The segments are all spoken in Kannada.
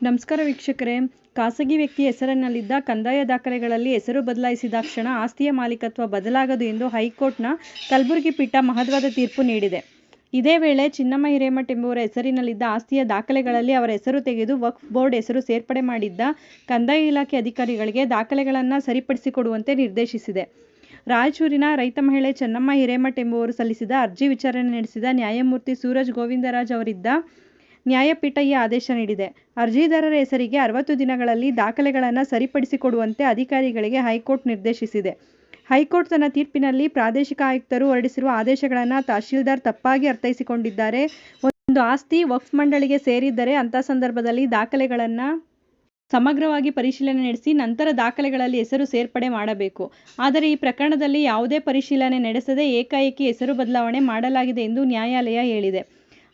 ನಮಸ್ಕಾರ ವೀಕ್ಷಕರೇ ಖಾಸಗಿ ವ್ಯಕ್ತಿ ಹೆಸರಿನಲ್ಲಿದ್ದ ಕಂದಾಯ ದಾಖಲೆಗಳಲ್ಲಿ ಹೆಸರು ಬದಲಾಯಿಸಿದ ಕ್ಷಣ ಆಸ್ತಿಯ ಮಾಲೀಕತ್ವ ಬದಲಾಗದು ಎಂದು ಹೈಕೋರ್ಟ್ನ ಕಲಬುರಗಿ ಪೀಠ ಮಹತ್ವದ ತೀರ್ಪು ನೀಡಿದೆ. ಇದೇ ವೇಳೆ ಚಿನ್ನಮ್ಮ ಹಿರೇಮಠ ಎಂಬುವರ ಹೆಸರಿನಲ್ಲಿದ್ದ ಆಸ್ತಿಯ ದಾಖಲೆಗಳಲ್ಲಿ ಅವರ ಹೆಸರು ತೆಗೆದು ವಕ್ಫ್ ಬೋರ್ಡ್ ಹೆಸರು ಸೇರ್ಪಡೆ ಮಾಡಿದ್ದ ಕಂದಾಯ ಇಲಾಖೆ ಅಧಿಕಾರಿಗಳಿಗೆ ದಾಖಲೆಗಳನ್ನು ಸರಿಪಡಿಸಿಕೊಡುವಂತೆ ನಿರ್ದೇಶಿಸಿದೆ. ರಾಯಚೂರಿನ ರೈತ ಮಹಿಳೆ ಚೆನ್ನಮ್ಮ ಹಿರೇಮಠ ಎಂಬುವರು ಸಲ್ಲಿಸಿದ ಅರ್ಜಿ ವಿಚಾರಣೆ ನಡೆಸಿದ ನ್ಯಾಯಮೂರ್ತಿ ಸೂರಜ್ ಗೋವಿಂದರಾಜ್ ಅವರಿದ್ದ ನ್ಯಾಯಪೀಠ ಈ ಆದೇಶ ನೀಡಿದೆ. ಅರ್ಜಿದಾರರ ಹೆಸರಿಗೆ ಅರವತ್ತು ದಿನಗಳಲ್ಲಿ ದಾಖಲೆಗಳನ್ನು ಸರಿಪಡಿಸಿಕೊಡುವಂತೆ ಅಧಿಕಾರಿಗಳಿಗೆ ಹೈಕೋರ್ಟ್ ನಿರ್ದೇಶಿಸಿದೆ. ಹೈಕೋರ್ಟ್ ತನ್ನ ತೀರ್ಪಿನಲ್ಲಿ ಪ್ರಾದೇಶಿಕ ಆಯುಕ್ತರು ಹೊರಡಿಸಿರುವ ಆದೇಶಗಳನ್ನು ತಹಶೀಲ್ದಾರ್ ತಪ್ಪಾಗಿ ಅರ್ಥೈಸಿಕೊಂಡಿದ್ದಾರೆ. ಒಂದು ಆಸ್ತಿ ವಕ್ಫ್ ಮಂಡಳಿಗೆ ಸೇರಿದ್ದರೆ ಅಂಥ ಸಂದರ್ಭದಲ್ಲಿ ದಾಖಲೆಗಳನ್ನು ಸಮಗ್ರವಾಗಿ ಪರಿಶೀಲನೆ ನಡೆಸಿ ನಂತರ ದಾಖಲೆಗಳಲ್ಲಿ ಹೆಸರು ಸೇರ್ಪಡೆ ಮಾಡಬೇಕು. ಆದರೆ ಈ ಪ್ರಕರಣದಲ್ಲಿ ಯಾವುದೇ ಪರಿಶೀಲನೆ ನಡೆಸದೆ ಏಕಾಏಕಿ ಹೆಸರು ಬದಲಾವಣೆ ಮಾಡಲಾಗಿದೆ ಎಂದು ನ್ಯಾಯಾಲಯ ಹೇಳಿದೆ.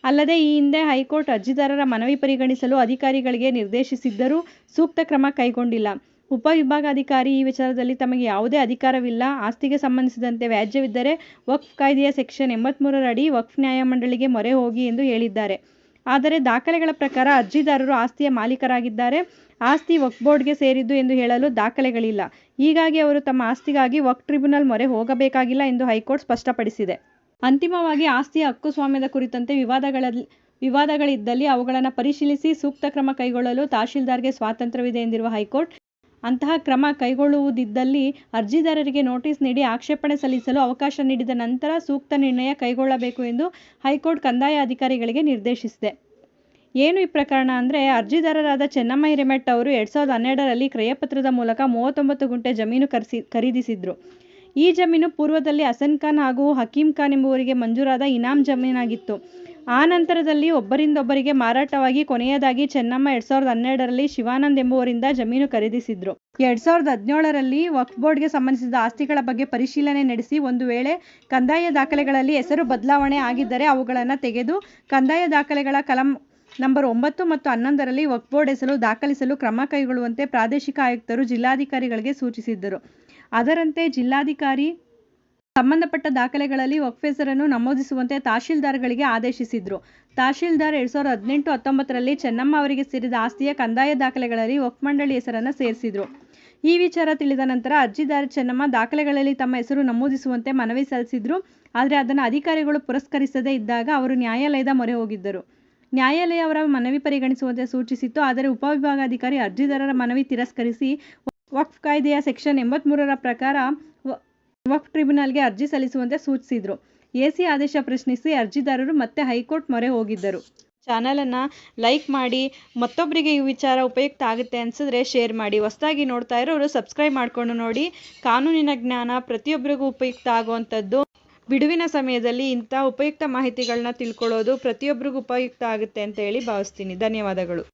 ಅಲ್ಲದೆ ಈ ಹಿಂದೆ ಹೈಕೋರ್ಟ್ ಅರ್ಜಿದಾರರ ಮನವಿ ಪರಿಗಣಿಸಲು ಅಧಿಕಾರಿಗಳಿಗೆ ನಿರ್ದೇಶಿಸಿದ್ದರೂ ಸೂಕ್ತ ಕ್ರಮ ಕೈಗೊಂಡಿಲ್ಲ. ಉಪವಿಭಾಗಾಧಿಕಾರಿ ಈ ವಿಚಾರದಲ್ಲಿ ತಮಗೆ ಯಾವುದೇ ಅಧಿಕಾರವಿಲ್ಲ, ಆಸ್ತಿಗೆ ಸಂಬಂಧಿಸಿದಂತೆ ವ್ಯಾಜ್ಯವಿದ್ದರೆ ವಕ್ಫ್ ಕಾಯ್ದೆಯ ಸೆಕ್ಷನ್ ಎಂಬತ್ಮೂರರಡಿ ವಕ್ಫ್ ನ್ಯಾಯಮಂಡಳಿಗೆ ಮೊರೆ ಹೋಗಿ ಎಂದು ಹೇಳಿದ್ದಾರೆ. ಆದರೆ ದಾಖಲೆಗಳ ಪ್ರಕಾರ ಅರ್ಜಿದಾರರು ಆಸ್ತಿಯ ಮಾಲೀಕರಾಗಿದ್ದಾರೆ. ಆಸ್ತಿ ವಕ್ಫ್ ಬೋರ್ಡ್ಗೆ ಸೇರಿದ್ದು ಎಂದು ಹೇಳಲು ದಾಖಲೆಗಳಿಲ್ಲ. ಹೀಗಾಗಿ ಅವರು ತಮ್ಮ ಆಸ್ತಿಗಾಗಿ ವಕ್ಫ್ ಟ್ರಿಬ್ಯುನಲ್ ಮೊರೆ ಹೋಗಬೇಕಾಗಿಲ್ಲ ಎಂದು ಹೈಕೋರ್ಟ್ ಸ್ಪಷ್ಟಪಡಿಸಿದೆ. ಅಂತಿಮವಾಗಿ ಆಸ್ತಿಯ ಹಕ್ಕುಸ್ವಾಮ್ಯದ ಕುರಿತಂತೆ ವಿವಾದಗಳಿದ್ದಲ್ಲಿ ಅವುಗಳನ್ನು ಪರಿಶೀಲಿಸಿ ಸೂಕ್ತ ಕ್ರಮ ಕೈಗೊಳ್ಳಲು ತಹಶೀಲ್ದಾರ್ಗೆ ಸ್ವಾತಂತ್ರ್ಯವಿದೆ ಎಂದಿರುವ ಹೈಕೋರ್ಟ್, ಅಂತಹ ಕ್ರಮ ಕೈಗೊಳ್ಳುವುದಿದ್ದಲ್ಲಿ ಅರ್ಜಿದಾರರಿಗೆ ನೋಟಿಸ್ ನೀಡಿ ಆಕ್ಷೇಪಣೆ ಸಲ್ಲಿಸಲು ಅವಕಾಶ ನೀಡಿದ ನಂತರ ಸೂಕ್ತ ನಿರ್ಣಯ ಕೈಗೊಳ್ಳಬೇಕು ಎಂದು ಹೈಕೋರ್ಟ್ ಕಂದಾಯ ಅಧಿಕಾರಿಗಳಿಗೆ ನಿರ್ದೇಶಿಸಿದೆ. ಏನು ಈ ಪ್ರಕರಣ ಅಂದ್ರೆ ಅರ್ಜಿದಾರರಾದ ಚೆನ್ನಮ್ಮ ಹಿರೇಮಠ್ ಅವರು ಎರಡು ಸಾವಿರದ ಹನ್ನೆರಡರಲ್ಲಿ ಕ್ರಯಪತ್ರದ ಮೂಲಕ ಮೂವತ್ತೊಂಬತ್ತು ಗುಂಟೆ ಜಮೀನು ಖರೀದಿಸಿದ್ರು. ಈ ಜಮೀನು ಪೂರ್ವದಲ್ಲಿ ಹಸನ್ ಖಾನ್ ಹಾಗೂ ಹಕೀಂ ಖಾನ್ ಎಂಬುವರಿಗೆ ಮಂಜೂರಾದ ಇನಾಮ್ ಜಮೀನಾಗಿತ್ತು. ಆ ನಂತರದಲ್ಲಿ ಒಬ್ಬರಿಂದೊಬ್ಬರಿಗೆ ಮಾರಾಟವಾಗಿ ಕೊನೆಯದಾಗಿ ಚೆನ್ನಮ್ಮ ಎರಡ್ ಸಾವಿರದ ಹನ್ನೆರಡರಲ್ಲಿ ಶಿವಾನಂದ್ ಎಂಬುವರಿಂದ ಜಮೀನು ಖರೀದಿಸಿದ್ರು. ಎರಡ್ ಸಾವಿರದ ಹದಿನೇಳರಲ್ಲಿ ವಕ್ಫ್ ಬೋರ್ಡ್ಗೆ ಸಂಬಂಧಿಸಿದ ಆಸ್ತಿಗಳ ಬಗ್ಗೆ ಪರಿಶೀಲನೆ ನಡೆಸಿ ಒಂದು ವೇಳೆ ಕಂದಾಯ ದಾಖಲೆಗಳಲ್ಲಿ ಹೆಸರು ಬದಲಾವಣೆ ಆಗಿದ್ದರೆ ಅವುಗಳನ್ನು ತೆಗೆದು ಕಂದಾಯ ದಾಖಲೆಗಳ ಕಲಂ ನಂಬರ್ ಒಂಬತ್ತು ಮತ್ತು ಹನ್ನೊಂದರಲ್ಲಿ ವಕ್ಫ್ ಬೋರ್ಡ್ ಹೆಸರು ದಾಖಲಿಸಲು ಕ್ರಮ ಕೈಗೊಳ್ಳುವಂತೆ ಪ್ರಾದೇಶಿಕ ಆಯುಕ್ತರು ಜಿಲ್ಲಾಧಿಕಾರಿಗಳಿಗೆ ಸೂಚಿಸಿದ್ದರು. ಅದರಂತೆ ಜಿಲ್ಲಾಧಿಕಾರಿ ಸಂಬಂಧಪಟ್ಟ ದಾಖಲೆಗಳಲ್ಲಿ ವಕ್ಫ್ ಹೆಸರನ್ನು ನಮೂದಿಸುವಂತೆ ತಹಶೀಲ್ದಾರ್ಗಳಿಗೆ ಆದೇಶಿಸಿದ್ರು. ತಹಶೀಲ್ದಾರ್ ಎರಡ್ ಸಾವಿರದ ಹದಿನೆಂಟು ಹತ್ತೊಂಬತ್ತರಲ್ಲಿ ಚೆನ್ನಮ್ಮ ಅವರಿಗೆ ಸೇರಿದ ಆಸ್ತಿಯ ಕಂದಾಯ ದಾಖಲೆಗಳಲ್ಲಿ ವಕ್ ಮಂಡಳಿ ಹೆಸರನ್ನು ಸೇರಿಸಿದ್ರು. ಈ ವಿಚಾರ ತಿಳಿದ ನಂತರ ಅರ್ಜಿದಾರ ಚೆನ್ನಮ್ಮ ದಾಖಲೆಗಳಲ್ಲಿ ತಮ್ಮ ಹೆಸರು ನಮೂದಿಸುವಂತೆ ಮನವಿ ಸಲ್ಲಿಸಿದ್ರು. ಆದರೆ ಅದನ್ನು ಅಧಿಕಾರಿಗಳು ಪುರಸ್ಕರಿಸದೇ ಇದ್ದಾಗ ಅವರು ನ್ಯಾಯಾಲಯದ ಮೊರೆ ಹೋಗಿದ್ದರು. ನ್ಯಾಯಾಲಯ ಅವರ ಮನವಿ ಪರಿಗಣಿಸುವಂತೆ ಸೂಚಿಸಿತ್ತು. ಆದರೆ ಉಪವಿಭಾಗಾಧಿಕಾರಿ ಅರ್ಜಿದಾರರ ಮನವಿ ತಿರಸ್ಕರಿಸಿ ವಕ್ಫ್ ಕಾಯ್ದೆಯ ಸೆಕ್ಷನ್ ಎಂಬತ್ಮೂರರ ಪ್ರಕಾರ ವಕ್ಫ್ ಟ್ರಿಬ್ಯುನಲ್ಗೆ ಅರ್ಜಿ ಸಲ್ಲಿಸುವಂತೆ ಸೂಚಿಸಿದರು ಎಸಿ ಆದೇಶ ಪ್ರಶ್ನಿಸಿ ಅರ್ಜಿದಾರರು ಮತ್ತೆ ಹೈಕೋರ್ಟ್ ಮೊರೆ ಹೋಗಿದ್ದರು. ಚಾನಲನ್ನು ಲೈಕ್ ಮಾಡಿ, ಮತ್ತೊಬ್ಬರಿಗೆ ಈ ವಿಚಾರ ಉಪಯುಕ್ತ ಆಗುತ್ತೆ ಅನ್ಸಿದ್ರೆ ಶೇರ್ ಮಾಡಿ. ಹೊಸದಾಗಿ ನೋಡ್ತಾ ಇರೋರು ಸಬ್ಸ್ಕ್ರೈಬ್ ಮಾಡ್ಕೊಂಡು ನೋಡಿ. ಕಾನೂನಿನ ಜ್ಞಾನ ಪ್ರತಿಯೊಬ್ಬರಿಗೂ ಉಪಯುಕ್ತ ಆಗುವಂಥದ್ದು. ಬಿಡುವಿನ ಸಮಯದಲ್ಲಿ ಇಂಥ ಉಪಯುಕ್ತ ಮಾಹಿತಿಗಳನ್ನ ತಿಳ್ಕೊಳ್ಳೋದು ಪ್ರತಿಯೊಬ್ಬರಿಗೂ ಉಪಯುಕ್ತ ಆಗುತ್ತೆ ಅಂತ ಹೇಳಿ ಭಾವಿಸ್ತೀನಿ. ಧನ್ಯವಾದಗಳು.